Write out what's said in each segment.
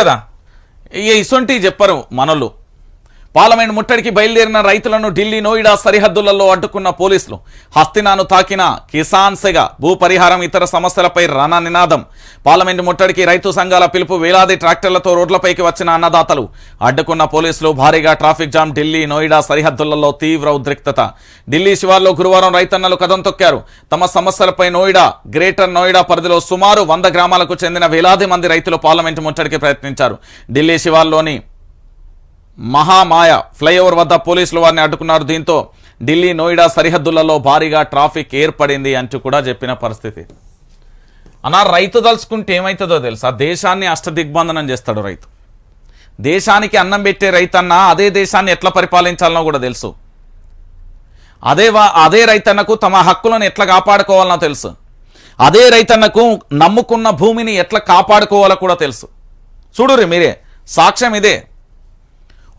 కదా? ఇసొంటి చెప్పరు మనలు. పార్లమెంట్ ముట్టడికి బయలుదేరిన రైతులను ఢిల్లీ నోయిడా సరిహద్దులలో అడ్డుకున్న పోలీసులు. హస్తినాను తాకిన కిసాన్ సెగ భూ పరిహారం ఇతర సమస్యలపై రణ నినాదం. పార్లమెంట్ ముట్టడికి రైతు సంఘాల పిలుపు వేలాది ట్రాక్టర్లతో రోడ్లపైకి వచ్చిన అన్నదాతలు. అడ్డుకున్న పోలీసులు భారీగా ట్రాఫిక్ జామ్ ఢిల్లీ నోయిడా సరిహద్దులలో తీవ్ర ఉద్రిక్తత. ఢిల్లీ శివార్లో గురువారం రైతన్నలు కథం తొక్కారు. తమ సమస్యలపై నోయిడా గ్రేటర్ నోయిడా పరిధిలో సుమారు వంద గ్రామాలకు చెందిన వేలాది మంది రైతులు పార్లమెంట్ ముట్టడికి ప్రయత్నించారు. ఢిల్లీ శివార్లోని మహామాయ ఫ్లైఓవర్ వద్ద పోలీసులు వారిని అడ్డుకున్నారు. దీంతో ఢిల్లీ నోయిడా సరిహద్దులలో భారీగా ట్రాఫిక్ ఏర్పడింది అంటూ కూడా చెప్పిన పరిస్థితి. అన్నా రైతు దలుచుకుంటే ఏమవుతుందో తెలుసా? దేశాన్ని అష్టదిగ్బంధనం చేస్తాడు రైతు. దేశానికి అన్నం పెట్టే రైతన్నా అదే దేశాన్ని ఎట్లా పరిపాలించాలనో కూడా తెలుసు. అదే వా- అదే రైతన్నకు తమ హక్కులను ఎట్లా కాపాడుకోవాలనో తెలుసు. అదే రైతన్నకు నమ్ముకున్న భూమిని ఎట్లా కాపాడుకోవాలో కూడా తెలుసు. చూడురి మీరే సాక్ష్యం ఇదే.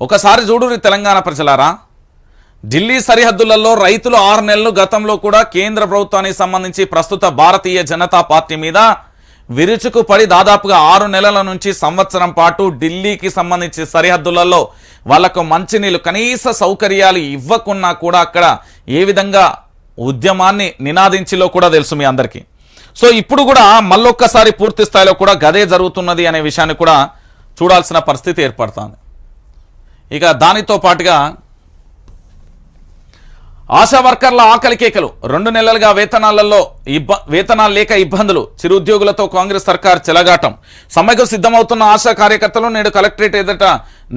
ఒకసారి చూడురి తెలంగాణ ప్రజలారా. ఢిల్లీ సరిహద్దులలో రైతులు ఆరు నెలలు గతంలో కూడా కేంద్ర ప్రభుత్వానికి సంబంధించి ప్రస్తుత భారతీయ జనతా పార్టీ మీద విరుచుకు పడి దాదాపుగా ఆరు నెలల నుంచి సంవత్సరం పాటు ఢిల్లీకి సంబంధించి సరిహద్దులలో వాళ్ళకు మంచినీళ్ళు కనీస సౌకర్యాలు ఇవ్వకున్నా కూడా అక్కడ ఏ విధంగా ఉద్యమాన్ని నినాదించిలో కూడా తెలుసు మీ అందరికీ. సో ఇప్పుడు కూడా మళ్ళొక్కసారి పూర్తి స్థాయిలో కూడా గదే జరుగుతున్నది అనే విషయాన్ని కూడా చూడాల్సిన పరిస్థితి ఏర్పడుతుంది. ఇక దానితో పాటుగా ఆశా వర్కర్ల ఆకలి కేకలు. రెండు నెలలుగా వేతనాలలో ఇబ్బ వేతనాలు లేక ఇబ్బందులు. చిరుద్యోగులతో కాంగ్రెస్ సర్కార్ చెలగాటం. సమ్మెకు సిద్ధమవుతున్న ఆశా కార్యకర్తలు నేడు కలెక్టరేట్ ఎదుట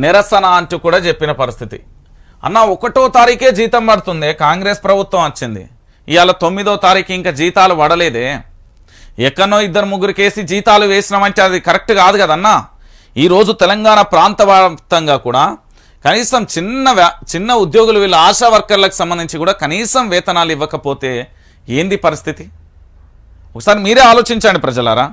నిరసన అంటూ కూడా చెప్పిన పరిస్థితి. అన్న ఒకటో తారీఖే జీతం పడుతుంది కాంగ్రెస్ ప్రభుత్వం వచ్చింది. ఇవాళ తొమ్మిదో తారీఖు ఇంకా జీతాలు పడలేదే. ఎక్కడో ఇద్దరు ముగ్గురు కేసి జీతాలు వేసినామంటే అది కరెక్ట్ కాదు కదన్నా. ఈరోజు తెలంగాణ ప్రాంత కూడా కనీసం చిన్న వ్యా- చిన్న ఉద్యోగులు వీళ్ళ ఆశా వర్కర్లకు సంబంధించి కూడా కనీసం వేతనాలు ఇవ్వకపోతే ఏంది పరిస్థితి? ఒకసారి మీరే ఆలోచించండి ప్రజలారా.